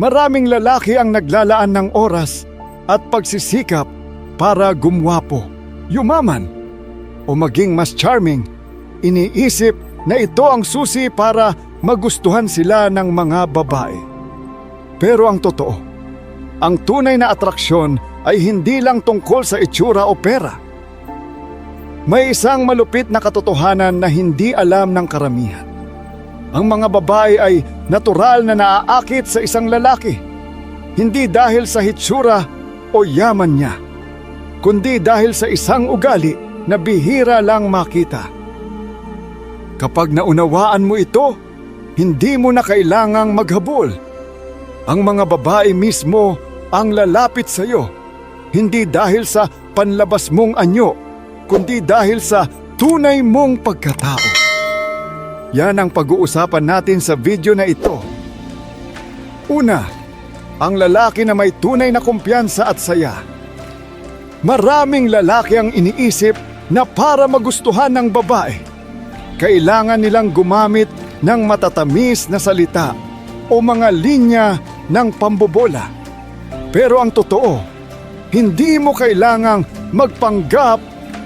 Maraming lalaki ang naglalaan ng oras at pagsisikap para gumwapo, yumaman, o maging mas charming. Iniisip na ito ang susi para magustuhan sila ng mga babae. Pero ang totoo, ang tunay na atraksyon ay hindi lang tungkol sa itsura o pera. May isang malupit na katotohanan na hindi alam ng karamihan. Ang mga babae ay natural na naaakit sa isang lalaki. Hindi dahil sa hitsura o yaman niya, kundi dahil sa isang ugali na bihira lang makita. Kapag naunawaan mo ito, hindi mo na kailangang maghabol. Ang mga babae mismo ang lalapit sa iyo, hindi dahil sa panlabas mong anyo, kundi dahil sa tunay mong pagkatao. Yan ang pag-uusapan natin sa video na ito. Una, ang lalaki na may tunay na kumpiyansa at saya. Maraming lalaki ang iniisip na para magustuhan ng babae, kailangan nilang gumamit ng matatamis na salita o mga linya ng pambobola. Pero ang totoo, hindi mo kailangang magpanggap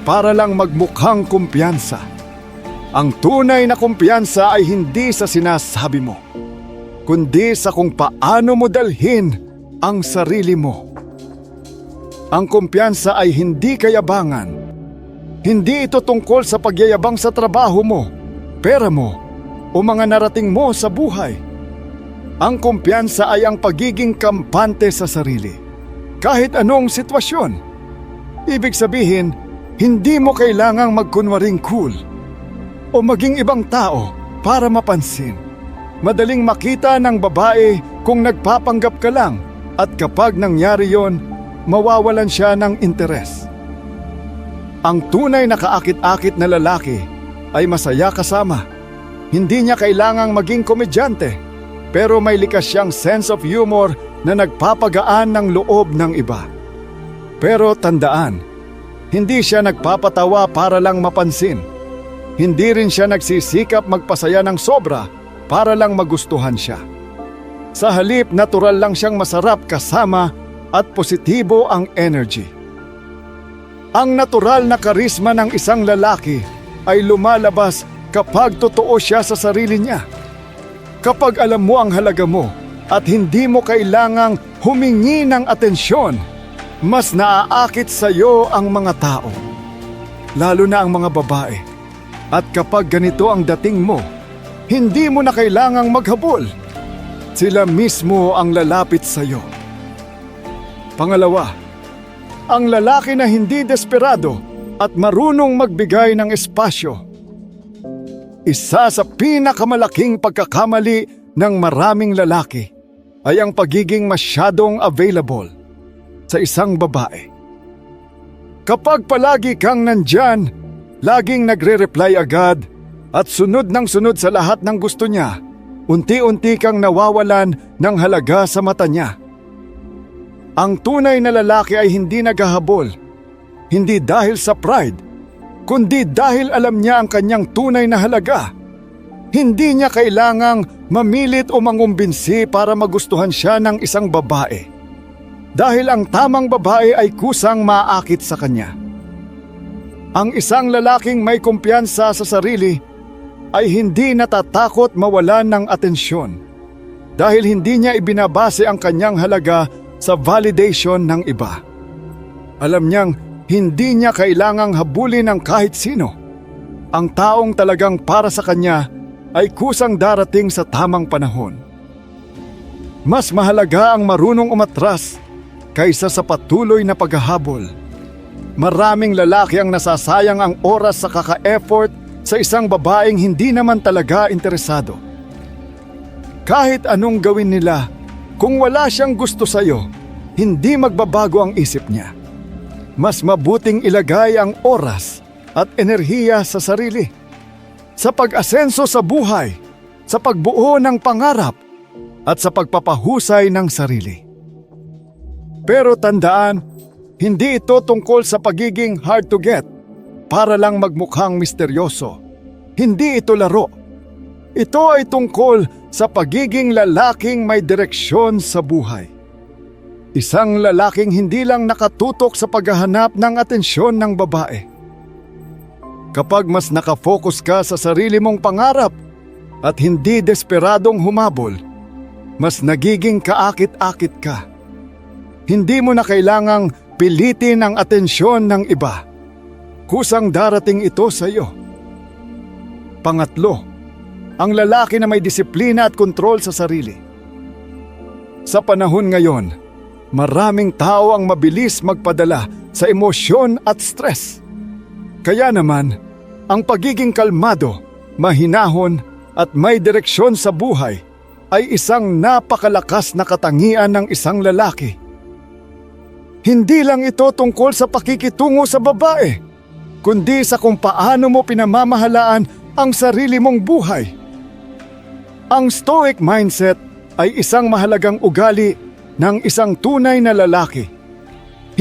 para lang magmukhang kumpiyansa. Ang tunay na kumpiyansa ay hindi sa sinasabi mo, kundi sa kung paano mo dalhin ang sarili mo. Ang kumpiyansa ay hindi kayabangan. Hindi ito tungkol sa pagyayabang sa trabaho mo, pera mo, o mga narating mo sa buhay. Ang kumpiyansa ay ang pagiging kampante sa sarili. Kahit anong sitwasyon. Ibig sabihin, hindi mo kailangang magkunwaring cool o maging ibang tao para mapansin. Madaling makita ng babae kung nagpapanggap ka lang at kapag nangyari yon, mawawalan siya ng interes. Ang tunay na kaakit-akit na lalaki ay masaya kasama. Hindi niya kailangang maging komedyante, pero may likas siyang sense of humor na nagpapagaan ng loob ng iba. Pero tandaan, hindi siya nagpapatawa para lang mapansin. Hindi rin siya nagsisikap magpasaya ng sobra para lang magustuhan siya. Sa halip, natural lang siyang masarap kasama at positibo ang energy. Ang natural na karisma ng isang lalaki ay lumalabas kapag totoo siya sa sarili niya. Kapag alam mo ang halaga mo at hindi mo kailangang humingi ng atensyon, mas naaakit sa iyo ang mga tao. Lalo na ang mga babae. At kapag ganito ang dating mo, hindi mo na kailangang maghabol. Sila mismo ang lalapit sa iyo. Pangalawa, ang lalaki na hindi desperado at marunong magbigay ng espasyo. Isa sa pinakamalaking pagkakamali ng maraming lalaki ay ang pagiging masyadong available sa isang babae. Kapag palagi kang nandyan, laging nagre-reply agad at sunod ng sunod sa lahat ng gusto niya, unti-unti kang nawawalan ng halaga sa mata niya. Ang tunay na lalaki ay hindi naghahabol, hindi dahil sa pride, kundi dahil alam niya ang kanyang tunay na halaga. Hindi niya kailangang mamilit o mangumbinsi para magustuhan siya ng isang babae. Dahil ang tamang babae ay kusang maakit sa kanya. Ang isang lalaking may kumpiyansa sa sarili ay hindi natatakot mawalan ng atensyon dahil hindi niya ibinabase ang kanyang halaga sa validation ng iba. Alam niyang hindi niya kailangang habulin ng kahit sino. Ang taong talagang para sa kanya ay kusang darating sa tamang panahon. Mas mahalaga ang marunong umatras kaysa sa patuloy na paghahabol. Maraming lalaki ang nasasayang ang oras sa kaka-effort sa isang babaeng hindi naman talaga interesado. Kahit anong gawin nila, kung wala siyang gusto sa'yo, hindi magbabago ang isip niya. Mas mabuting ilagay ang oras at enerhiya sa sarili. Sa pag-asenso sa buhay, sa pagbuo ng pangarap, at sa pagpapahusay ng sarili. Pero tandaan, hindi ito tungkol sa pagiging hard to get para lang magmukhang misteryoso. Hindi ito laro. Ito ay tungkol sa pagiging lalaking may direksyon sa buhay. Isang lalaking hindi lang nakatutok sa paghahanap ng atensyon ng babae. Kapag mas nakafocus ka sa sarili mong pangarap at hindi desperadong humabol, mas nagiging kaakit-akit ka. Hindi mo na kailangang pilitin ang atensyon ng iba. Kusang darating ito sa iyo. Pangatlo, ang lalaki na may disiplina at kontrol sa sarili. Sa panahon ngayon, maraming tao ang mabilis magpadala sa emosyon at stress. Kaya naman, ang pagiging kalmado, mahinahon at may direksyon sa buhay ay isang napakalakas na katangian ng isang lalaki. Hindi lang ito tungkol sa pakikitungo sa babae, kundi sa kung paano mo pinamamahalaan ang sarili mong buhay. Ang stoic mindset ay isang mahalagang ugali ng isang tunay na lalaki.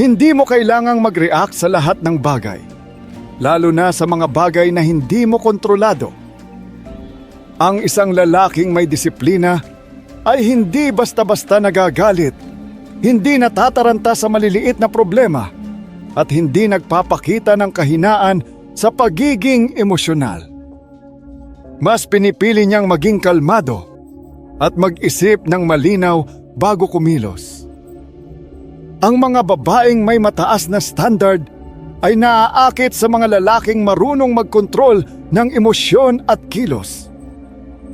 Hindi mo kailangang mag-react sa lahat ng bagay, lalo na sa mga bagay na hindi mo kontrolado. Ang isang lalaking may disiplina ay hindi basta-basta nagagalit, hindi natataranta sa maliliit na problema, at hindi nagpapakita ng kahinaan sa pagiging emosyonal. Mas pinipili niyang maging kalmado at mag-isip ng malinaw bago kumilos. Ang mga babaeng may mataas na standard ay naaakit sa mga lalaking marunong magkontrol ng emosyon at kilos.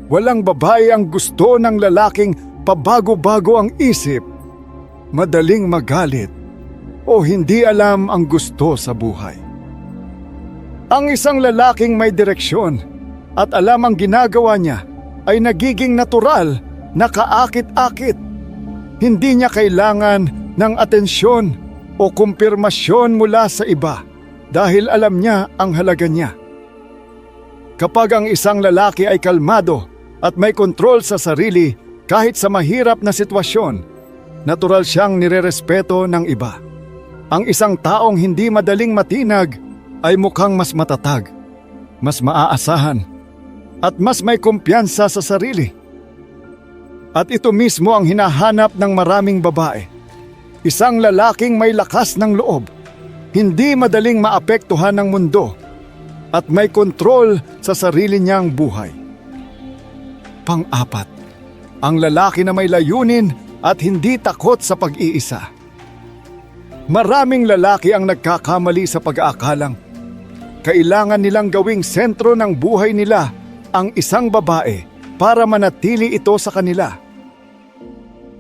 Walang babae ang gusto ng lalaking pabago-bago ang isip, madaling magalit, o hindi alam ang gusto sa buhay. Ang isang lalaking may direksyon at alam ang ginagawa niya ay nagiging natural na kaakit-akit. Hindi niya kailangan ng atensyon o kumpirmasyon mula sa iba dahil alam niya ang halaga niya. Kapag ang isang lalaki ay kalmado at may kontrol sa sarili kahit sa mahirap na sitwasyon, natural siyang nirerespeto ng iba. Ang isang taong hindi madaling matinag ay mukhang mas matatag, mas maaasahan, at mas may kumpiyansa sa sarili. At ito mismo ang hinahanap ng maraming babae. Isang lalaking may lakas ng loob, hindi madaling maapektuhan ng mundo, at may kontrol sa sarili niyang buhay. Pang-apat, ang lalaki na may layunin at hindi takot sa pag-iisa. Maraming lalaki ang nagkakamali sa pag-aakalang kailangan nilang gawing sentro ng buhay nila ang isang babae para manatili ito sa kanila.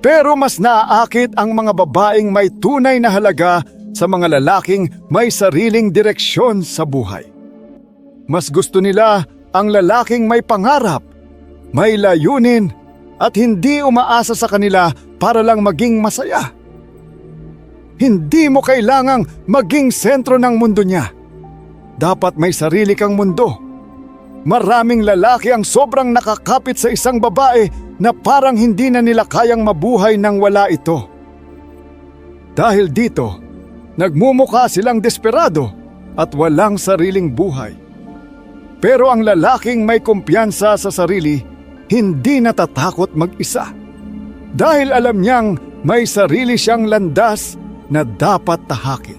Pero mas naaakit ang mga babaeng may tunay na halaga sa mga lalaking may sariling direksyon sa buhay. Mas gusto nila ang lalaking may pangarap, may layunin at hindi umaasa sa kanila para lang maging masaya. Hindi mo kailangang maging sentro ng mundo niya. Dapat may sarili kang mundo. Maraming lalaki ang sobrang nakakapit sa isang babae na parang hindi na nila kayang mabuhay nang wala ito. Dahil dito, nagmumukha silang desperado at walang sariling buhay. Pero ang lalaking may kumpiyansa sa sarili, hindi natatakot mag-isa. Dahil alam niyang may sarili siyang landas na dapat tahakin.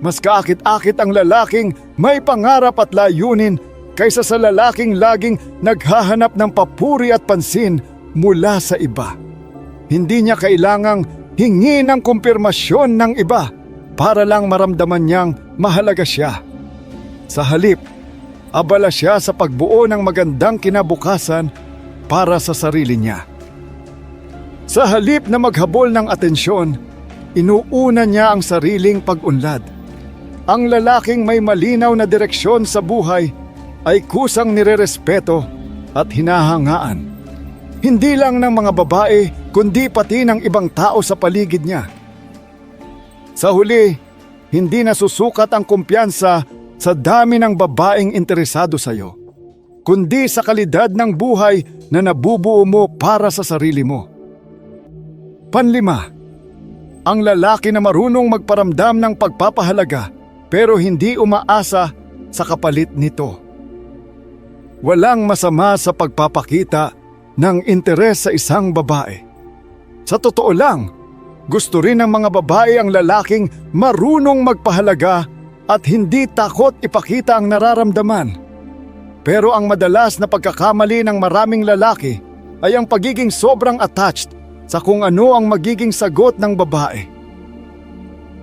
Mas kaakit-akit ang lalaking may pangarap at layunin kaysa sa lalaking laging naghahanap ng papuri at pansin mula sa iba. Hindi niya kailangang hingi ng kumpirmasyon ng iba para lang maramdaman niyang mahalaga siya. Sa halip, abala siya sa pagbuo ng magandang kinabukasan para sa sarili niya. Sa halip na maghabol ng atensyon, inuuna niya ang sariling pag-unlad. Ang lalaking may malinaw na direksyon sa buhay ay kusang nirerespeto at hinahangaan. Hindi lang ng mga babae kundi pati ng ibang tao sa paligid niya. Sa huli, hindi nasusukat ang kumpiyansa sa dami ng babaeng interesado sa iyo, kundi sa kalidad ng buhay na nabubuo mo para sa sarili mo. Panlima, ang lalaki na marunong magparamdam ng pagpapahalaga pero hindi umaasa sa kapalit nito. Walang masama sa pagpapakita ng interes sa isang babae. Sa totoo lang, gusto rin ng mga babae ang lalaking marunong magpahalaga at hindi takot ipakita ang nararamdaman. Pero ang madalas na pagkakamali ng maraming lalaki ay ang pagiging sobrang attached sa kung ano ang magiging sagot ng babae.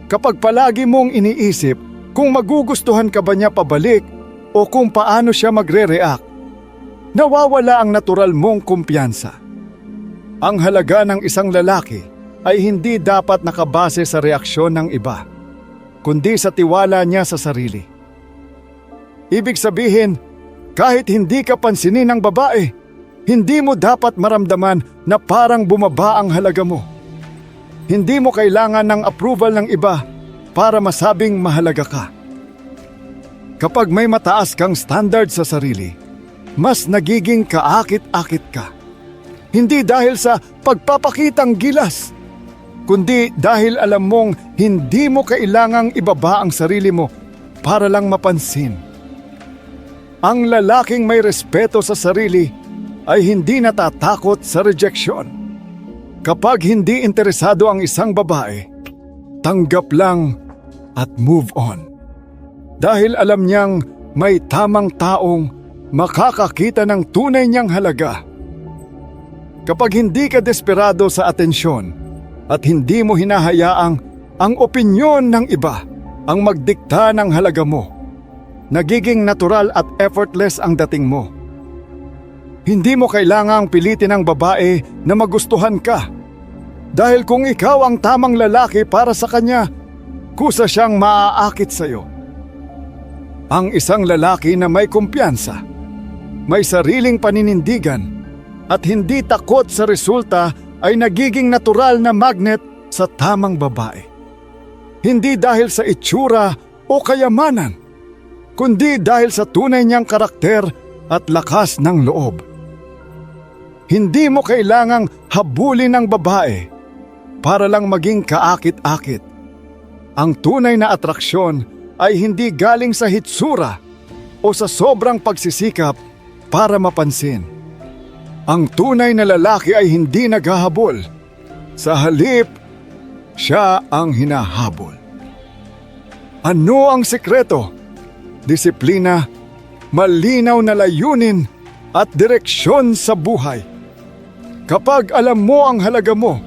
Kapag palagi mong iniisip kung magugustuhan ka ba niya pabalik o kung paano siya magre-react, nawawala ang natural mong kumpiyansa. Ang halaga ng isang lalaki ay hindi dapat nakabase sa reaksyon ng iba, kundi sa tiwala niya sa sarili. Ibig sabihin, kahit hindi ka pansinin ng babae, hindi mo dapat maramdaman na parang bumaba ang halaga mo. Hindi mo kailangan ng approval ng iba para masabing mahalaga ka. Kapag may mataas kang standard sa sarili, mas nagiging kaakit-akit ka. Hindi dahil sa pagpapakitang gilas, kundi dahil alam mong hindi mo kailangang ibaba ang sarili mo para lang mapansin. Ang lalaking may respeto sa sarili ay hindi natatakot sa rejection. Kapag hindi interesado ang isang babae, tanggap lang at move on. Dahil alam niyang may tamang taong makakakita ng tunay niyang halaga. Kapag hindi ka desperado sa atensyon at hindi mo hinahayaang ang opinyon ng iba ang magdikta ng halaga mo, nagiging natural at effortless ang dating mo. Hindi mo kailangang pilitin ang babae na magustuhan ka. Dahil kung ikaw ang tamang lalaki para sa kanya, kusa siyang maaakit sa iyo. Ang isang lalaki na may kumpiyansa, may sariling paninindigan, at hindi takot sa resulta ay nagiging natural na magnet sa tamang babae. Hindi dahil sa itsura o kayamanan, kundi dahil sa tunay niyang karakter at lakas ng loob. Hindi mo kailangang habulin ng babae para lang maging kaakit-akit. Ang tunay na atraksyon ay hindi galing sa hitsura o sa sobrang pagsisikap para mapansin. Ang tunay na lalaki ay hindi naghahabol. Sa halip, siya ang hinahabol. Ano ang sekreto? Disiplina, malinaw na layunin at direksyon sa buhay. Kapag alam mo ang halaga mo,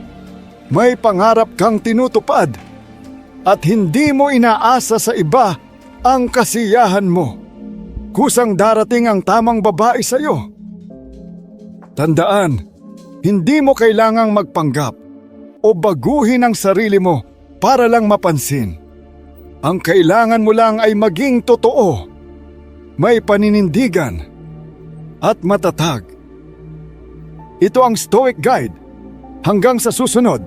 may pangarap kang tinutupad at hindi mo inaasa sa iba ang kasiyahan mo. Kusang darating ang tamang babae sa iyo. Tandaan, hindi mo kailangang magpanggap o baguhin ang sarili mo para lang mapansin. Ang kailangan mo lang ay maging totoo, may paninindigan, at matatag. Ito ang Stoic Guide. Hanggang sa susunod,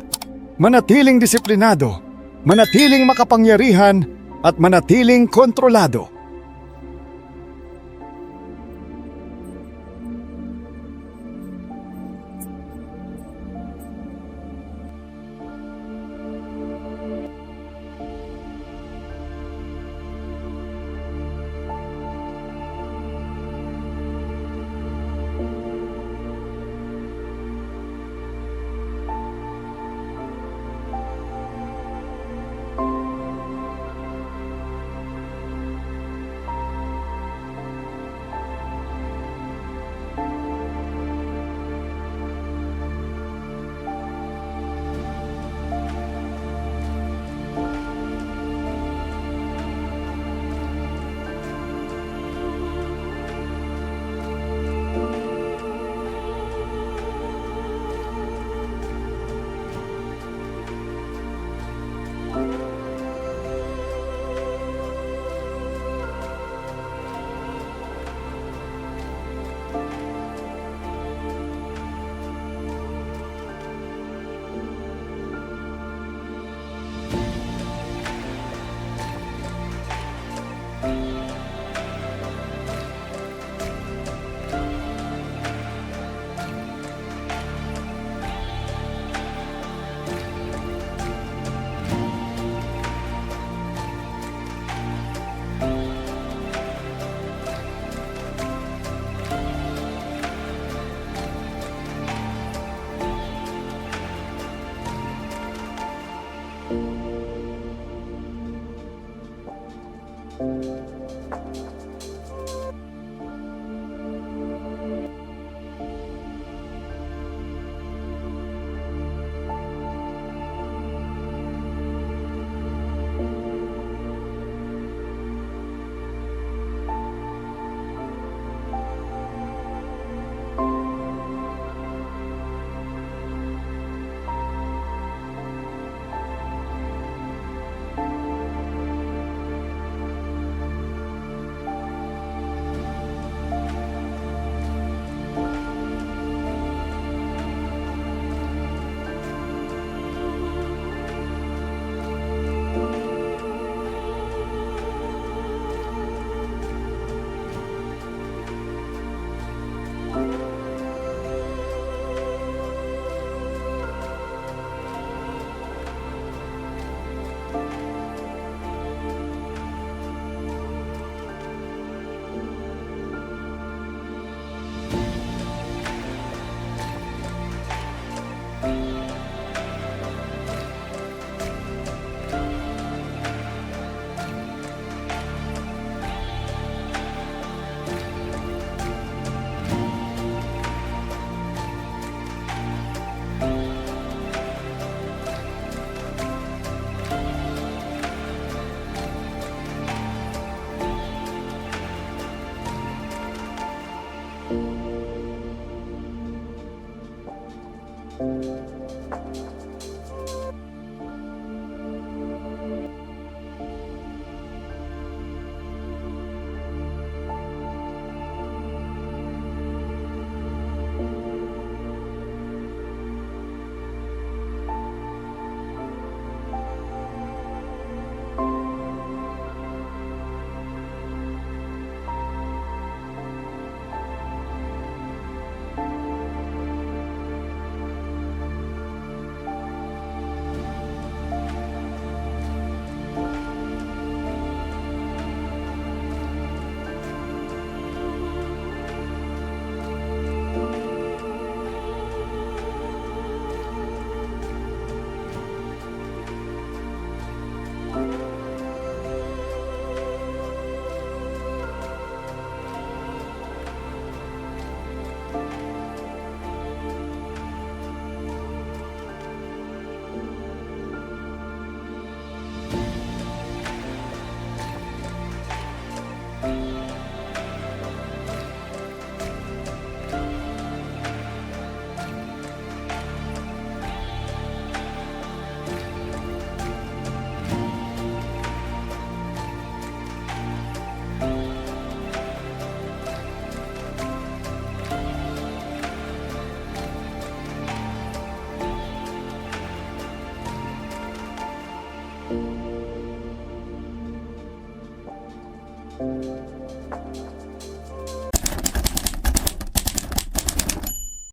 manatiling disiplinado, manatiling makapangyarihan, at manatiling kontrolado.